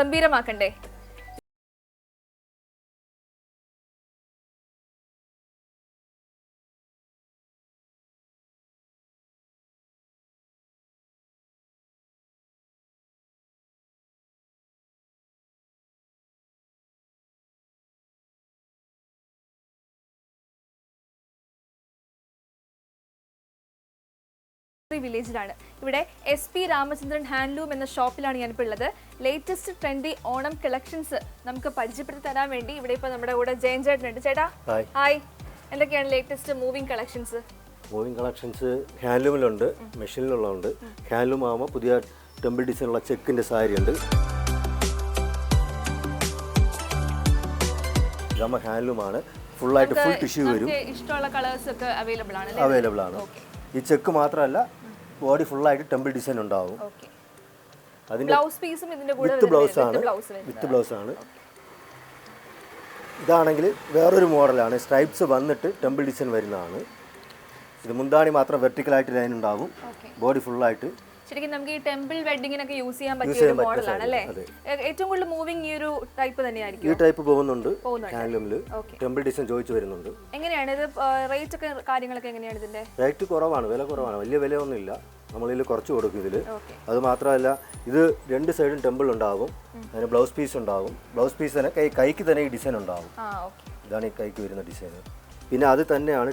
ഗംഭീരമാക്കണ്ടേ? വില്ലേജിലാണ്. ഇവിടെ S P Ramachandran handloom എന്ന ഷോപ്പിലാണ് ഞാനിപ്പോൾ ഉള്ളത്. ലേറ്റസ്റ്റ് ട്രെൻഡി ഓണം കളക്ഷൻസ് നമുക്ക് പരിചയപ്പെടുത്തി തരാൻ വേണ്ടി ഇവിടെ ഇപ്പോൾ നമ്മുടെ കൂടെ ജയൻ ചേട്ടനുണ്ട്. ചേട്ടാ ഹായ്. എന്തൊക്കെയാണ് latest moving collections moving collections ഹാൻഡ്ലൂമിലുണ്ട് മെഷീനിലുള്ളതുണ്ട്. ഹാൻഡ്ലൂം ആകുമ്പോൾ പുതിയ ടെമ്പിൾ ഡിസൈനുള്ള ചെക്കിന്റെ സാരി ഉണ്ട് ഇതാകുമ്പോൾ ഹാൻഡ്ലൂമാണ് ഫുള്ളായിട്ട് ഫുൾ ടിഷ്യൂ വരും. ഇഷ്ടമുള്ള കളേഴ്സ് ഒക്കെ അവൈലബിൾ ആണ് അവൈലബിൾ ആണ്. ഈ ചെക്ക് മാത്രമല്ല ബോഡി ഫുള്ളായിട്ട് ടെമ്പിൾ ഡിസൈൻ ഉണ്ടാവും. അതിന്റെ അതിന്റെ ബ്ലൗസ് പീസും ഇതിന്റെ കൂടെ വിത്ത് ബ്ലൗസ് ആണ്. വിത്ത് ബ്ലൗസ് ആണ്. ഇതാണെങ്കിൽ വേറൊരു മോഡലാണ്. സ്ട്രൈപ്സ് വന്നിട്ട് ടെമ്പിൾ ഡിസൈൻ വരുന്നതാണ്. ഇത് മുന്താണി മാത്രം വെർട്ടിക്കലായിട്ട് ലൈൻ ഉണ്ടാവും. ബോഡി ഫുള്ളായിട്ട് ശരിക്കും നമുക്ക് ഈ ടെമ്പിൾ വെഡിങ്ങിനൊക്കെ യൂസ് ചെയ്യാൻ പറ്റിയ ഒരു മോഡലാണ് അല്ലേ ഏറ്റവും കൂടുതൽ മൂവിങ് ഈ ഒരു ടൈപ്പ് തന്നെയായിരിക്കും. ഈ ടൈപ്പ് പോകുന്നുണ്ട്. ഹാൻഡ്ലൂമിൽ ടെമ്പിൾ ഡിസൈൻ ചോദിച്ചു വരുന്നുണ്ട്. എങ്ങനെയാണ് ഇത്? റേറ്റ് ഒക്കെ കാര്യങ്ങളൊക്കെ എങ്ങനെയാണ് ഇതിന്റെ? റേറ്റ് കുറവാണ് വില കുറവാണ്. വലിയ വിലയൊന്നുമില്ല. നമ്മളിതിൽ കുറച്ച് കൊടുക്കും ഇതിൽ അത് മാത്രമല്ല ഇത് രണ്ട് സൈഡും ടെമ്പിൾ ഉണ്ടാവും. അതിന് ബ്ലൗസ് പീസ് ഉണ്ടാവും. ബ്ലൗസ് പീസ് തന്നെ കൈ കൈക്ക് തന്നെ ഈ ഡിസൈൻ ഉണ്ടാവും. ഇതാണ് ഈ കൈക്ക് വരുന്ന ഡിസൈൻ പിന്നെ അത് തന്നെയാണ്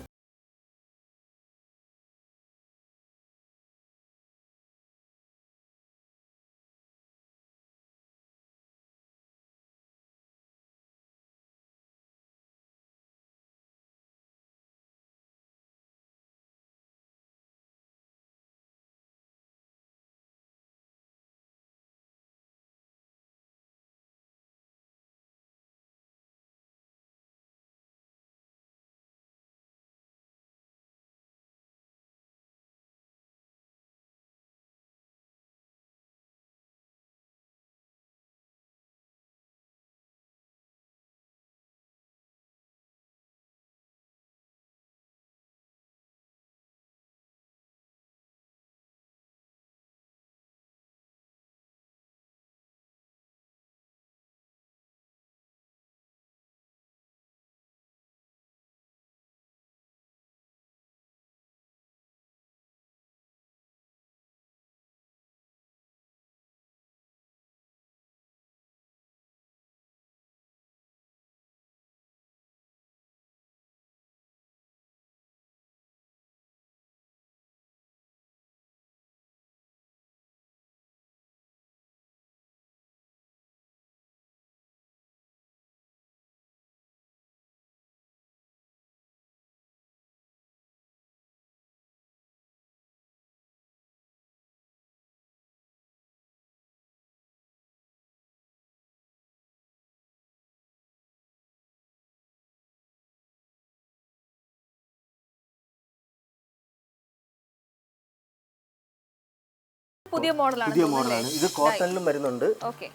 പുതിയ മോഡലാണ് പുതിയ മോഡലാണ്. ഇത് കോട്ടണിലും വരുന്നുണ്ട്. ഓക്കെ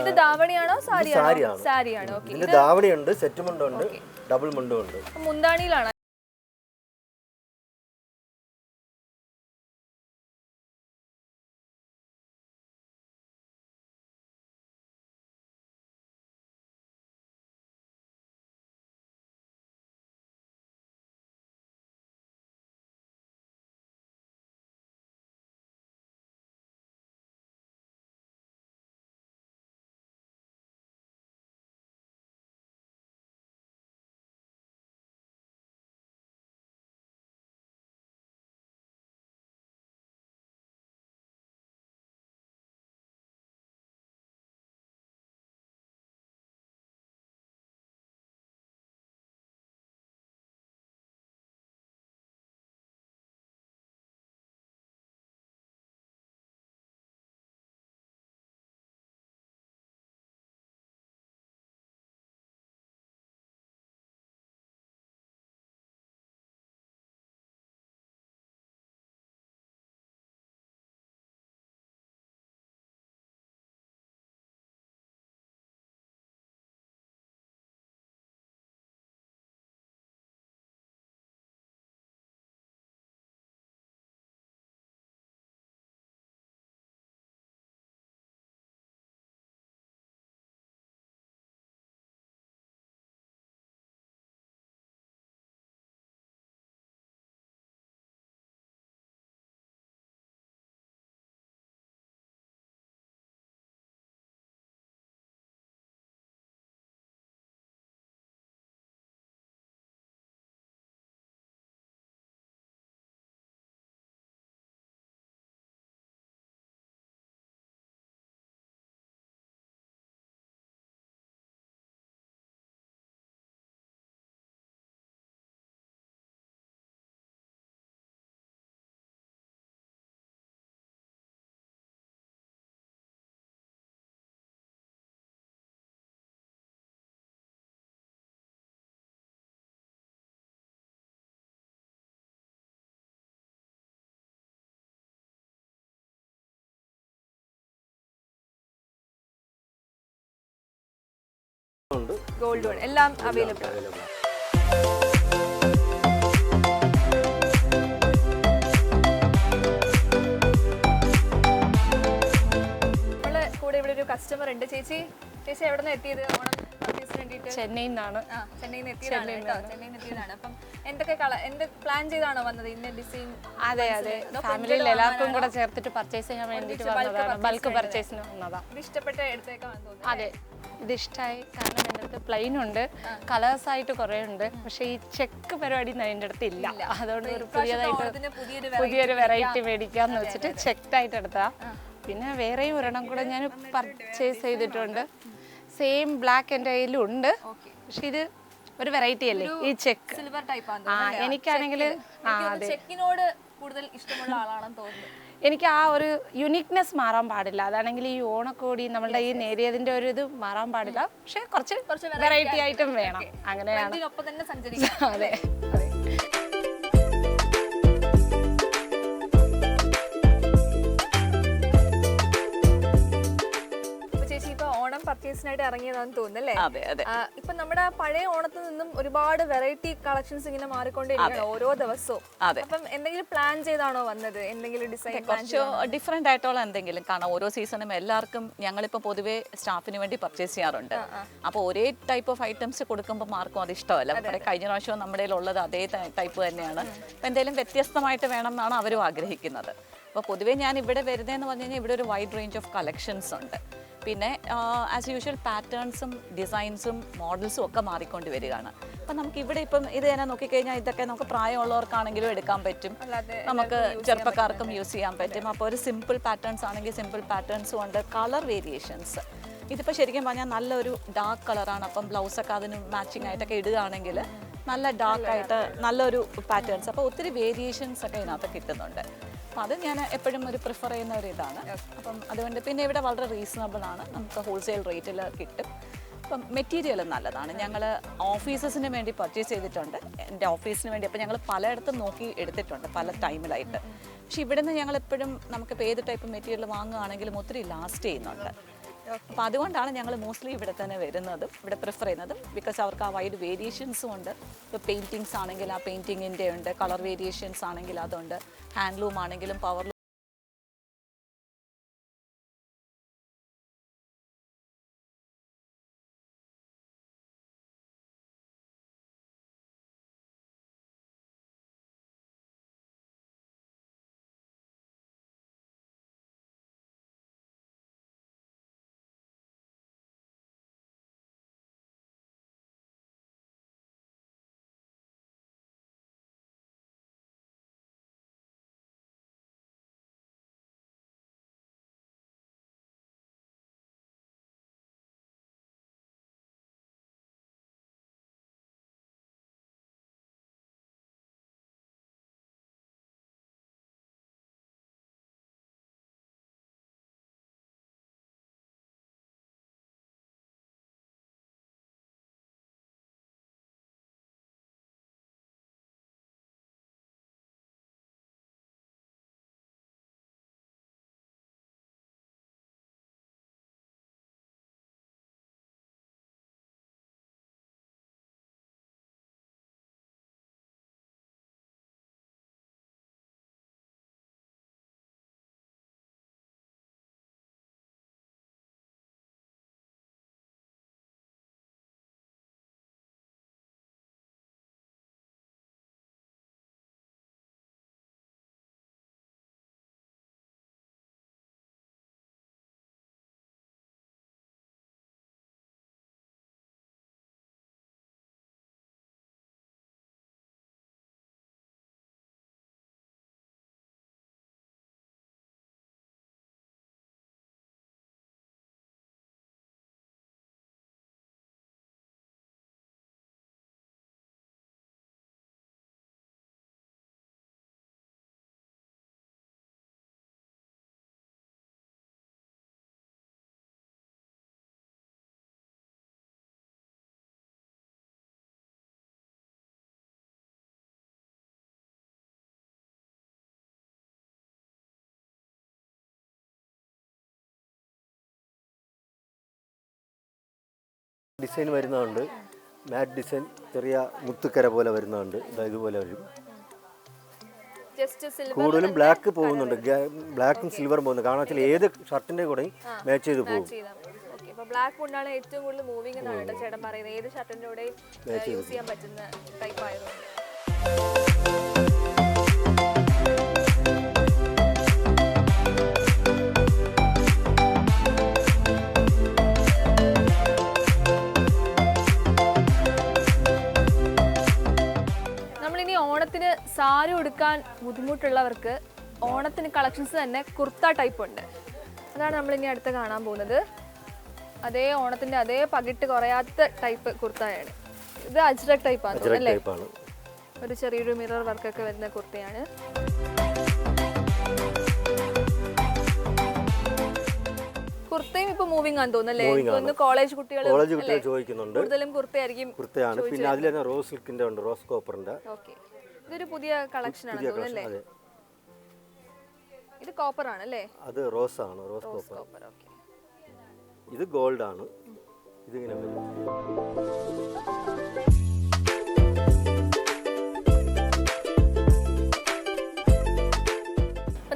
ഇത് ദാവണിയാണോ സാരിയാണോ? സാരിയാണ്. ഓക്കെ ഇതിന് ദാവണിയുണ്ട് സെറ്റ് മുണ്ടുണ്ട് ഡബിൾ മുണ്ടുണ്ട് മുന്താണിയിലാണ്. ഗോൾഡ് എല്ലാം അവൈലബിൾ ആണ്. കൂടെ ഇവിടെ ഒരു കസ്റ്റമർ ഉണ്ട്. ചേച്ചി ചേച്ചി എവിടെ നിന്ന് എത്തിയത്? ഓണം വേണ്ടിയിട്ട്? ചെന്നൈയിൽ നിന്നാണ് ആ ചെന്നൈയിൽ നിന്ന് എത്തിയതാണ് കേട്ടോ. ചെന്നൈയിൽ നിന്ന് എത്തിയതാണ്. അപ്പം എന്തൊക്കെ കള എന്ത് പ്ലാൻ ചെയ്താണോ വന്നത്? ഇന്ന ഡിസൈൻ അതെ അതെ. ഫാമിലിയിൽ എല്ലാവർക്കും കൂടെ ചേർത്തിട്ട് പർച്ചേസ് ചെയ്യാൻ വേണ്ടിയിട്ട് വന്നതാണ്. ബൾക്ക് പർച്ചേസിന് വന്നതാണ് ഇത് ഇഷ്ടപ്പെട്ട തോന്നുന്നു അതെ. ഇത് ഇഷ്ടമായി കാരണം എന്റെ അടുത്ത് പ്ലെയിൻ ഉണ്ട്. കളേഴ്സ് ആയിട്ട് കുറേ ഉണ്ട്. പക്ഷേ ഈ ചെക്ക് പരിപാടി എന്റെ അടുത്ത് ഇല്ല. അതുകൊണ്ട് ഒരു പുതിയതായിട്ട് പുതിയൊരു വെറൈറ്റി മേടിക്കാന്ന് വെച്ചിട്ട് ചെക്ഡ് ആയിട്ട് എടുത്താ പിന്നെ വേറെയും ഒരെണ്ണം കൂടെ ഞാൻ പർച്ചേസ് ചെയ്തിട്ടുണ്ട്. സെയിം ബ്ലാക്ക് എന്റെ കയ്യിലും ഉണ്ട്. പക്ഷെ ഇത് ഒരു വെറൈറ്റി അല്ലേ? ഈ ചെക്ക് സിൽവർ ടൈപ്പ് ആ എനിക്കാണെങ്കിൽ ചെക്കിനോട് കൂടുതൽ ഇഷ്ടമുള്ള ആളാണെന്ന് തോന്നുന്നു. എനിക്ക് ആ ഒരു യുണീക്നെസ് മാറാൻ പാടില്ല. അതാണെങ്കിൽ ഈ ഓണക്കോടി നമ്മളുടെ ഈ നേരിയതിന്റെ ഒരു ഇത് മാറാൻ പാടില്ല. പക്ഷെ കുറച്ച് വെറൈറ്റി ആയിട്ടും. വേണം. അങ്ങനെയാണ്. അതെ. അതെ. പർച്ചേസിനായിട്ട് തോന്നുന്നു അല്ലേ അതെ. അതെ ഇപ്പൊ നമ്മുടെ പഴയ ഓണത്തിൽ നിന്നും ഒരുപാട് വെറൈറ്റി കളക്ഷൻസ് ഇങ്ങനെ മാറിക്കൊണ്ടിരിക്കുകയാണ് ഓരോ ദിവസവും. അപ്പം എന്തെങ്കിലും പ്ലാൻ ചെയ്താണോ വന്നത്? എന്തെങ്കിലും ഡിസൈൻ കുറച്ച് ഡിഫറെന്റ് ആയിട്ടുള്ള എന്തെങ്കിലും കാരണം ഓരോ സീസണും എല്ലാവർക്കും ഞങ്ങളിപ്പോ പൊതുവേ സ്റ്റാഫിന് വേണ്ടി പർച്ചേസ് ചെയ്യാറുണ്ട്. അപ്പോൾ ഒരേ ടൈപ്പ് ഓഫ് ഐറ്റംസ് കൊടുക്കുമ്പോൾ മാർക്കും അത് ഇഷ്ടമല്ല. കഴിഞ്ഞ പ്രാവശ്യം നമ്മുടെ ഉള്ളത് അതേ ടൈപ്പ് തന്നെയാണ്. അപ്പോൾ എന്തെങ്കിലും വ്യത്യസ്തമായിട്ട് വേണം എന്നാണ് അവരും ആഗ്രഹിക്കുന്നത്. അപ്പോൾ പൊതുവേ ഞാൻ ഇവിടെ വരുന്നതെന്ന് പറഞ്ഞു കഴിഞ്ഞാൽ ഇവിടെ ഒരു വൈഡ് റേഞ്ച് ഓഫ് കളക്ഷൻസ് ഉണ്ട്. പിന്നെ ആസ് യൂഷ്വൽ പാറ്റേൺസും ഡിസൈൻസും മോഡൽസും ഒക്കെ മാറിക്കൊണ്ട് വരികയാണ്. അപ്പം നമുക്ക് ഇവിടെ ഇപ്പം ഇത് തന്നെ നോക്കിക്കഴിഞ്ഞാൽ ഇതൊക്കെ നമുക്ക് പ്രായമുള്ളവർക്കാണെങ്കിലും എടുക്കാൻ പറ്റും. നമുക്ക് ചെറുപ്പക്കാർക്കും യൂസ് ചെയ്യാൻ പറ്റും. അപ്പോൾ ഒരു സിമ്പിൾ പാറ്റേൺസ് ആണെങ്കിൽ സിമ്പിൾ പാറ്റേൺസും ഉണ്ട്. കളർ വേരിയേഷൻസ് ഇതിപ്പോൾ ശരിക്കും പറഞ്ഞാൽ നല്ലൊരു ഡാർക്ക് കളറാണ് അപ്പം ബ്ലൗസൊക്കെ അതിന് മാച്ചിങ് ആയിട്ടൊക്കെ ഇടുകയാണെങ്കിൽ നല്ല ഡാർക്ക് ആയിട്ട് നല്ലൊരു പാറ്റേൺസ് അപ്പോൾ ഒത്തിരി വേരിയേഷൻസ് ഒക്കെ ഇതിനകത്ത് കിട്ടുന്നുണ്ട്. അപ്പം അത് ഞാൻ എപ്പോഴും ഒരു പ്രിഫർ ചെയ്യുന്ന ഒരു ഇതാണ്. അപ്പം അതുകൊണ്ട് പിന്നെ ഇവിടെ വളരെ റീസണബിൾ ആണ്. നമുക്ക് ഹോൾസെയിൽ റേറ്റിൽ കിട്ടും. അപ്പം മെറ്റീരിയൽ നല്ലതാണ്. ഞങ്ങൾ ഓഫീസസിന് വേണ്ടി പർച്ചേസ് ചെയ്തിട്ടുണ്ട്. എന്റെ ഓഫീസിന് വേണ്ടി. അപ്പോൾ ഞങ്ങൾ പലയിടത്തും നോക്കി എടുത്തിട്ടുണ്ട് പല ടൈമിലായിട്ട് പക്ഷെ ഇവിടുന്ന് ഞങ്ങൾ എപ്പോഴും നമുക്കിപ്പോൾ ഏത് ടൈപ്പ് മെറ്റീരിയൽ വാങ്ങുകയാണെങ്കിലും ഒത്തിരി ലാസ്റ്റ് ചെയ്യുന്നുണ്ട്. അപ്പോൾ അതുകൊണ്ടാണ് ഞങ്ങൾ മോസ്റ്റ്ലി ഇവിടെ തന്നെ വരുന്നതും ഇവിടെ പ്രിഫർ ചെയ്യുന്നതും. ബിക്കോസ് അവർക്ക് ആ വൈഡ് വേരിയേഷൻസും ഉണ്ട്. ഇപ്പോൾ പെയിന്റിങ്സ് ആണെങ്കിൽ ആ പെയിന്റിങ്ങിന്റെ ഉണ്ട് കളർ വേരിയേഷൻസ് ആണെങ്കിൽ അതുണ്ട്. ഹാൻഡ്ലൂം ആണെങ്കിലും പവർ ഡിസൈൻ വരുന്നതുണ്ട്. മാറ്റ് ഡിസൈൻ ചെറിയ മുത്തുക്കര പോലെ വരുന്നതുണ്ട്. ഇതാ ഇതുപോലെ വരും. കൂടുതലും ബ്ലാക്ക് പോകുന്നുണ്ട്. ബ്ലാക്കും സിൽവറും പോകുന്നു കാരണം വെച്ചാൽ ഏത് ഷർട്ടിന്റെ കൂടെ മാച്ച് ചെയ്ത് പോകും. ബ്ലാക്ക് കൊണ്ടാണ് ഏറ്റവും കൂടുതൽ മൂവിംഗ് എന്നാണ് ചേട്ടൻ പറയുന്നത്. ഏത് ഷർട്ടിന്റെ കൂടെ യൂസ് ചെയ്യാൻ പറ്റുന്ന ടൈപ്പ് ആയതുകൊണ്ട്. സാരി ഉടുക്കാൻ ബുദ്ധിമുട്ടുള്ളവർക്ക് ഓണത്തിന് കളക്ഷൻസ് തന്നെ കുർത്ത ടൈപ്പ് ഉണ്ട്. അതാണ് നമ്മൾ ഇനി അടുത്ത് കാണാൻ പോകുന്നത്. അതേ ഓണത്തിന്റെ അതേ പകിട്ട് കുറയാത്ത ടൈപ്പ് കുർത്തയാണ്. ഇത് അജ്രക് ടൈപ്പാണ് അല്ലേ? ഒരു ചെറിയൊരു മിറർ വർക്കൊക്കെ വരുന്ന കുർത്തയാണ്. കുർത്തയും ഇപ്പൊ മൂവിങ് ആണ്. തോന്നുന്നു കോളേജ് കുട്ടികൾ കോളേജ് കുട്ടികൾ ചോദിക്കുന്നുണ്ട്. കൂടുതലും കുർത്തയായിരിക്കും കുർത്തയാണ്. പിന്നെ അതിൽ തന്നെ റോസ് സിൽക്കിന്റെ ഉണ്ട് റോസ് കോപ്പറിന്റെ ഇതൊരു പുതിയ കളക്ഷൻ ആണ് പുതിയ തോന്നുന്നു അല്ലേ? അതെ. ഇത് കോപ്പർ ആണ് അല്ലേ അത് റോസ് ആണ് റോസ് കോപ്പർ. Copper okay. ഇത് ഗോൾഡ് ആണ് ഇതിങ്ങനെ വരും.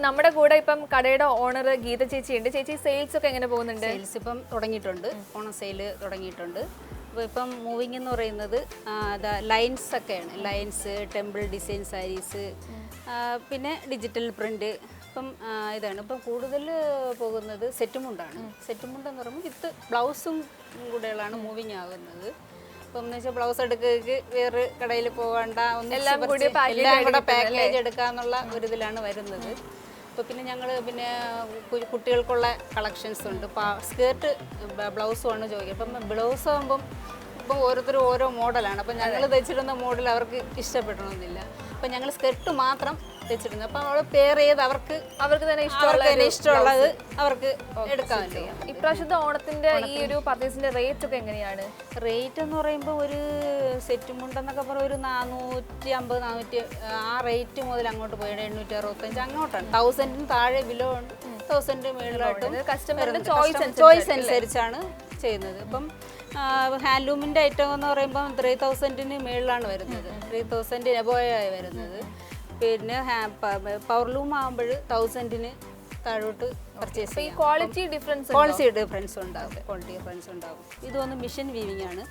നമ്മുടെ കൂടെ ഇപ്പം കടയുടെ ഓണർ ഗീത ചേച്ചി ഉണ്ട് ചേച്ചി സെയിൽസ് ഒക്കെ എങ്ങനെ പോകുന്നുണ്ട്? സെയിൽസ് ഇപ്പം തുടങ്ങിയിട്ടുണ്ട്. ഓണം സെയിൽ തുടങ്ങിയിട്ടുണ്ട്. അപ്പോൾ ഇപ്പം മൂവിങ് എന്ന് പറയുന്നത് ലൈൻസ് ഒക്കെയാണ്. ലൈൻസ് ടെമ്പിൾ ഡിസൈൻ സാരീസ് പിന്നെ ഡിജിറ്റൽ പ്രിന്റ് ഇപ്പം ഇതാണ്. ഇപ്പം കൂടുതൽ പോകുന്നത് സെറ്റുമുണ്ടാണ്. സെറ്റുമുണ്ട് എന്ന് പറയുമ്പോൾ വിത്ത് ബ്ലൗസും കൂടെയുള്ളതാണ് മൂവിങ് ആകുന്നത്. ഇപ്പം എന്ന് വെച്ചാൽ ബ്ലൗസ് എടുക്കുക വേറെ കടയിൽ പോകണ്ട ഒന്നും എല്ലാം കൂടെ പാക്കേജ് എടുക്കാന്നുള്ള ഒരു ഇതിലാണ് വരുന്നത്. ഇപ്പോൾ പിന്നെ ഞങ്ങൾ പിന്നെ കുട്ടികൾക്കുള്ള കളക്ഷൻസ് ഉണ്ട്. സ്കേർട്ട് ബ്ലൗസുമാണ് ചോദിക്കുക അപ്പം ബ്ലൗസ് ആകുമ്പം ഇപ്പോൾ ഓരോരുത്തരും ഓരോ മോഡലാണ്. അപ്പം ഞങ്ങൾ തയ്ച്ചിടുന്ന മോഡൽ അവർക്ക് ഇഷ്ടപ്പെടണമെന്നില്ല അപ്പം ഞങ്ങൾ സ്കെർട്ട് മാത്രം തയ്ച്ചിടുന്നു അപ്പോൾ നമ്മൾ പെയർ ചെയ്ത് അവർക്ക് അവർക്ക് തന്നെ ഇഷ്ടമുള്ള ഇഷ്ടമുള്ളത് അവർക്ക് എടുക്കാൻ ചെയ്യാം. ഇപ്രാവശ്യത്തെ ഓണത്തിന്റെ ഈ ഒരു പർച്ചേസിന്റെ റേറ്റ് ഒക്കെ എങ്ങനെയാണ്? റേറ്റ് എന്ന് പറയുമ്പോൾ ഒരു സെറ്റ് മുണ്ടെന്നൊക്കെ പറഞ്ഞ ഒരു നാനൂറ്റി അമ്പത് നാനൂറ്റി ആ റേറ്റ് മുതൽ അങ്ങോട്ട് പോയി. എണ്ണൂറ്റി അറുപത്തഞ്ച് അങ്ങോട്ടാണ്. തൗസൻഡിന് താഴെ ബിലോ ഉണ്ട്. തൗസൻഡ് മേളിലോട്ടും കസ്റ്റമറിന്റെ ചോയ്സ് ചോയ്സ് അനുസരിച്ചാണ് ചെയ്യുന്നത്. ഇപ്പം ഹാൻഡ്ലൂമിന്റെ ഐറ്റം എന്ന് പറയുമ്പോൾ ത്രീ തൗസൻഡിന് മേളിലാണ് വരുന്നത്. ത്രീ തൗസൻഡ് എബോയായി വരുന്നത്. പിന്നെ പവർലൂം ആകുമ്പോൾ തൗസൻഡിന് താഴോട്ട് പർച്ചേസ് ഈ ക്വാളിറ്റി ഡിഫറൻസ് ക്വാളിറ്റി ഡിഫറൻസ് ഉണ്ടാവും. ക്വാളിറ്റി ഡിഫറൻസ് ഉണ്ടാവും. ഇത് വന്ന് മിഷൻ വീവിംഗ് ആണ്